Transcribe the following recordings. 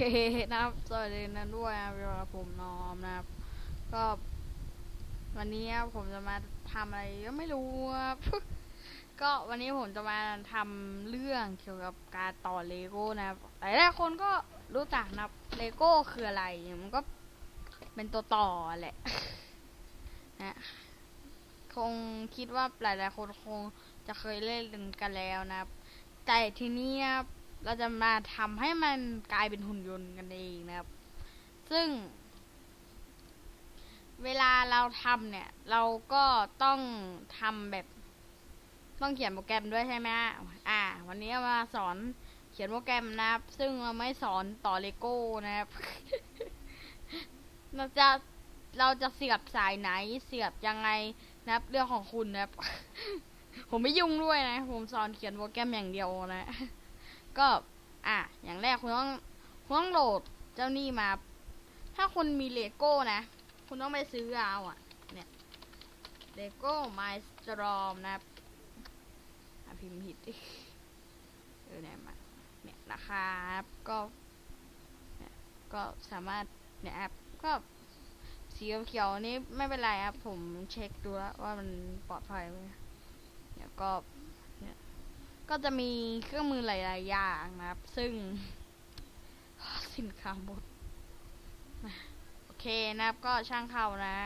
คนะครับสวัสดีนะด้วยนะครับผมนอมนะครับ ก็ วันนี้ผมจะมาทำอะไรก็ไม่รู้ครับก็วันนี้ผมจะมาทำเรื่องเกี่ยวกับการต่อเลโก้นะครับหลายหลายๆคนก็รู้จักนะเลโก้คืออะไรมันก็เป็นตัวต่อแหละนะคงคิดว่าหลายๆคนคงจะเคยเล่นกันแล้วนะครับแต่ทีนี้นะครับ เราจะมาทำให้มันกลายเป็นหุ่นยนต์กันเองนะครับ ซึ่ง เวลาเราทำเนี่ย เราก็ต้องทำแบบ ต้องเขียนโปรแกรมด้วยใช่ไหมฮะอ่า วันนี้มาสอนเขียนโปรแกรมนะครับ ซึ่งเราไม่สอนต่อเลโก้นะครับ เราจะเราจะเสียบสายไหน เสียบยังไงนะครับ เรื่องของคุณนะครับ ผมไม่ยุ่งด้วยนะ ผมสอนเขียนโปรแกรมอย่างเดียวนะ ก็อะอย่างแรกคุณต้องคุณต้องโหลดเจ้านี่มา ถ้าคุณมีเลโก้นะ คุณต้องไปซื้อเอาอะ เนี่ยเลโก้ไมสตรอมนะครับพิมพ์ผิดดิเออเนี่ยมาเนี่ยนะครับก็ก็สามารถเนี่ยแอปก็สีเขียวๆนี้ไม่เป็นไรครับ ผมเช็คดูแล้วว่ามันปลอดภัยไหมเนี่ยก็ ก็จะมีเครื่องมือหลาย ๆ อย่างนะครับ ซึ่งสินค้าหมดโอเคนะครับ ก็ช่างเข้านะ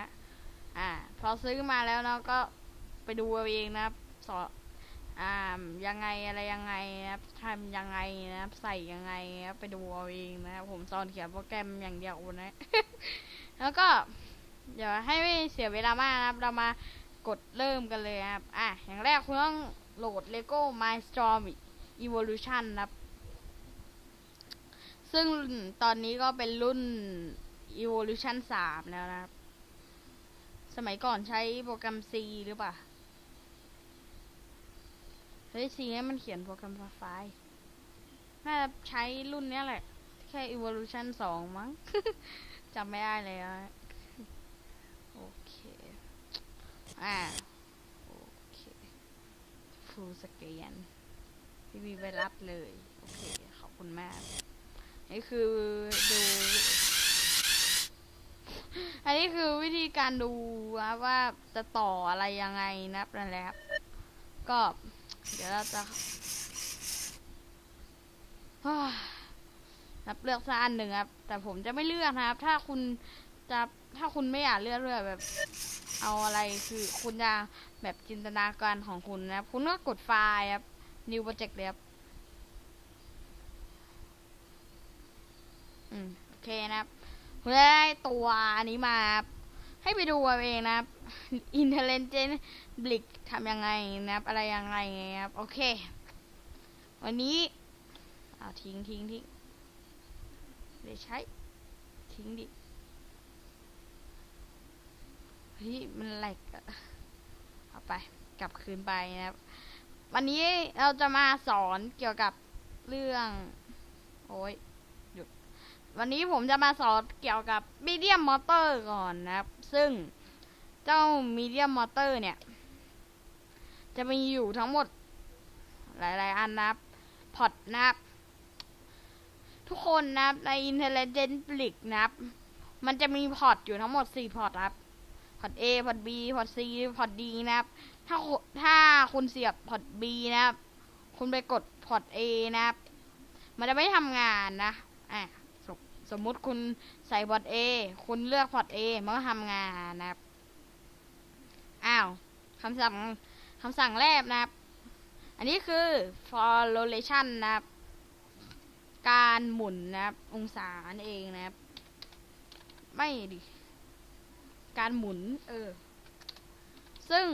อ่า พอซื้อมาแล้วเนาะก็ไปดูเอาเองนะครับสอนอ่ายังไงอะไรยังไงนะครับทำยังไงนะครับ ใส่ยังไงนะครับไปดูเอาเองนะครับผมสอนเขียนโปรแกรมอย่างเดียวนะ แล้วก็เดี๋ยวให้ไม่เสียเวลามากนะครับ เรามากดเริ่มกันเลยนะครับ อะ อย่างแรกคุณต้อง โหลด Lego Mindstorm Evolution นะครับ ซึ่งตอนนี้ก็เป็นรุ่น Evolution 3 แล้วนะครับ สมัยก่อนใช้โปรแกรม C หรือเปล่า เฮ้ย C นี่มันเขียนโปรแกรมไฟล์น่าจะใช้รุ่นเนี้ยแหละ แค่ Evolution 2 มั้งจำไม่ได้เลยอะโอเค อ่าโอเค ฟูสเกนพี่วีไปรับเลย โอเค ขอบคุณมาก นี่คือดูอันนี้คือวิธีการดูนะว่าจะต่ออะไรยังไงนับนั่นแหละครับก็ เดี๋ยวเราจะนับเลือกสักอันหนึ่งครับ แต่ผมจะไม่เลือกนะครับ ถ้าคุณจะถ้าคุณไม่อยากเลือกเลือกแบบ เอาอะไรคือคุณจะแบบจินตนาการของคุณนะครับ คุณก็กดไฟล์ครับ new project เลยครับอืมโอเคนะครับคุณจะได้ตัวอันนี้มาครับให้ไปดูเอาเองนะครับ intelligent blick ทำยังไงนะครับ อะไรยังไงครับ โอเค วันนี้เอาทิ้งทิ้งทิ้งเดี๋ยวใช้ ทิ้งดิ เฮ้ยมันแหลกเอาไป กลับคืนไปนะครับ วันนี้เราจะมาสอนเกี่ยวกับเรื่อง โอ้ยหยุด วันนี้ผมจะมาสอนเกี่ยวกับมีเดียมมอเตอร์ก่อนนะครับ ซึ่งเจ้ามีเดียมมอเตอร์เนี่ย จะมีอยู่ทั้งหมด หลาย ๆ อันนะครับพอร์ตนะครับทุกคนนะครับใน Intelligent Brick นะครับ มันจะมีพอร์ตอยู่ทั้งหมด 4 พอร์ตครับ พอร์ต A พอร์ต B พอร์ต C พอร์ต D นะครับ ถ้าถ้าคุณเสียบพอร์ต B นะครับ คุณไปกดพอร์ต A นะครับ มันจะไม่ทำงานนะ อะสมสมมุติคุณใส่พอร์ต A คุณเลือกพอร์ต A มันก็ทำงานนะครับ อ้าวคำสั่งคำสั่งแรกนะครับ อันนี้คือ for rotation นะครับ การหมุนนะครับ องศานั่นเองนะครับ ไม่ดิ การหมุน เออ ซึ่ง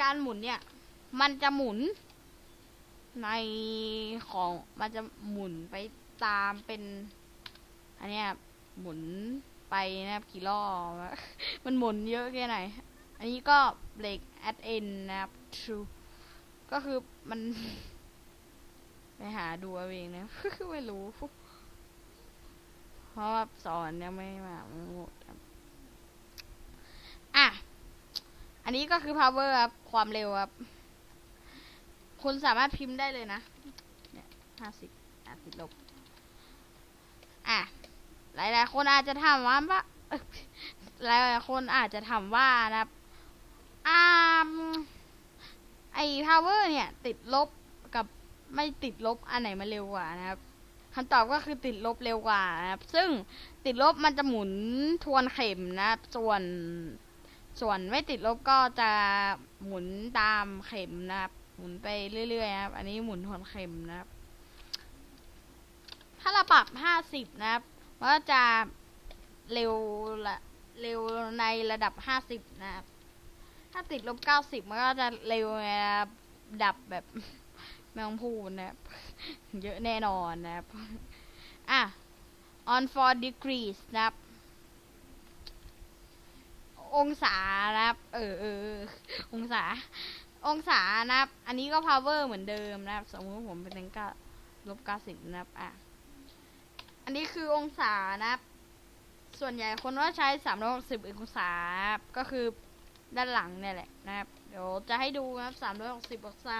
การหมุนเนี่ย มันจะหมุน ในของมันจะหมุนไปตามเป็น อันเนี้ยหมุนไปนะครับกี่รอบมันหมุนเยอะแค่ไหน อันนี้ก็เบรก at end นนะครับ true ก็คือมัน ไปหาดูเอาเองนะไม่รู้เพราะว่าสอนเนี่ยไม่มาไม่หมดครับ อะ อันนี้ก็คือ power ครับ ความเร็วครับ คุณสามารถพิมพ์ได้เลยนะ เนี่ยห้าสิบอะติดลบ อะ หลายๆคนอาจจะถามว่าว่ายหลายๆคนอาจจะถามว่านะครับอ่าไอ้ power เนี่ย ติดลบกับไม่ติดลบอันไหนมาเร็วกว่านะครับคำตอบก็คือติดลบเร็วกว่านะครับ ซึ่งติดลบมันจะหมุนทวนเข็มนะ ส่วน ส่วนไม่ติดลบก็จะหมุนตามเข็มนะครับ หมุนไปเรื่อยๆนะครับ อันนี้หมุนทวนเข็มนะครับ ถ้าเราปรับห้าสิบนะครับมันก็จะเร็วละเร็วในระดับห้าสิบนะครับถ้าติดลบเก้าสิบมันก็จะเร็วในระดับแบบไม่ต้องพูนะครับ เยอะแน่นอนนะครับ อะ on for degrees นะครับ องศานะครับ เออเออองศา องศานะครับ อันนี้ก็ power เหมือนเดิมนะครับ สมมติผมเป็นก็ลบเก้าสิบนะครับ อะ อันนี้คือองศานะครับ ส่วนใหญ่คนว่าใช้สามร้อยหกสิบองศาครับก็คือด้านหลังเนี่ยแหละนะครับ เดี๋ยวจะให้ดูนะครับสามร้อยหกสิบองศา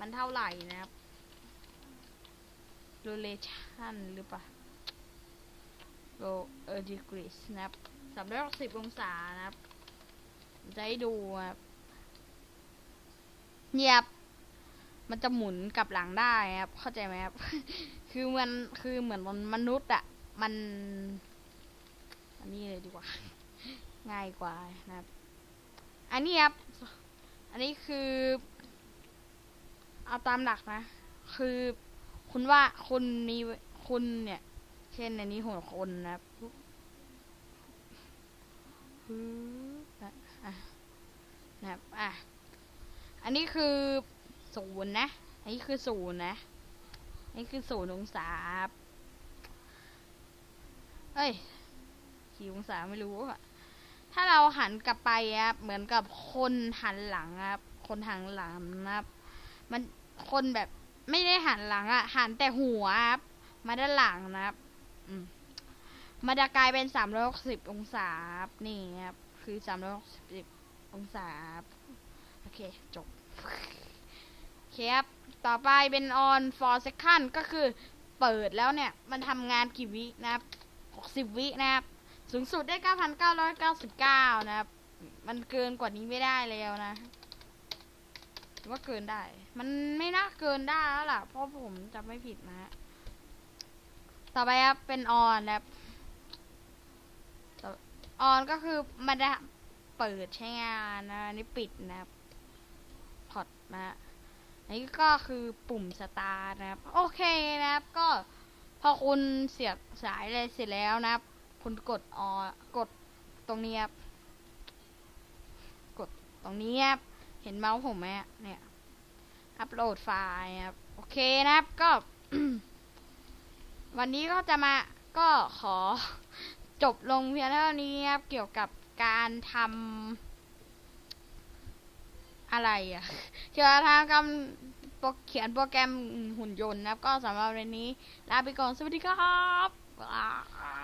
มันเท่าไหร่นะครับ relation หรือเปล่า go a degrees นะครับสามร้อยหกสิบองศานะครับ จะให้ดูครับเงียบ มันจะหมุนกลับหลังได้ครับ เข้าใจไหมครับ คือมันคือเหมือนมนุษย์อะมัน อันนี้เลยดีกว่า ง่ายกว่านะครับ อันนี้ครับ อันนี้คือ เอาตามหลักนะ คือคุณว่าคุณมีคุณเนี่ย เช่นในนี้หัวคนนะครับ นะครับ อะ อันนี้คือศูนย์นะ อันนี้คือศูนย์นะ อันนี้คือศูนย์องศาครับเอ้ย กี่องศาไม่รู้อะถ้าเราหันกลับไปครับเหมือนกับคนหันหลังครับ คนหันหลังนะครับ มันคนแบบไม่ได้หันหลังอะหันแต่หัวครับ มาด้านหลังนะครับ อืมมันจะกลายเป็นสามร้อยหกสิบองศาครับนี่ครับ คือสามร้อยหกสิบองศา โอเค จบโอเคครับ ต่อไปเป็น on for second ก็คือเปิดแล้วเนี่ย มันทำงานกี่วินะครับหกสิบวินะครับ สูงสุดได้เก้าพันเก้าร้อยเก้าสิบเก้านะครับ มันเกินกว่านี้ไม่ได้แล้วนะว่าเกินได้ มันไม่น่าเกินได้แล้วล่ะ เพราะผมจำไม่ผิดนะฮะต่อไปครับเป็น on นะครับ ต่อ on ก็คือมันจะเปิดใช้งานนะอันนี่ปิดนะครับพอดนะอันนี้ก็คือปุ่มสตาร์นะครับ โอเคนะครับ ก็พอคุณเสียบสายอะไรเสร็จแล้วนะครับ คุณกดออกดตรงนี้ครับกดตรงนี้ครับเห็นเมาส์ผมไหมเนี่ย อัปโหลดไฟล์ครับ โอเคนะครับก็ วันนี้ก็จะมาก็ขอ จบลงเพียงเท่านี้ครับเกี่ยวกับการทำอะไรอะเกี่ยวกับทำการเขียนโปรแกรมหุ่นยนต์นะครับ ก็สำหรับวันนี้ลาไปก่อนสวัสดีครับ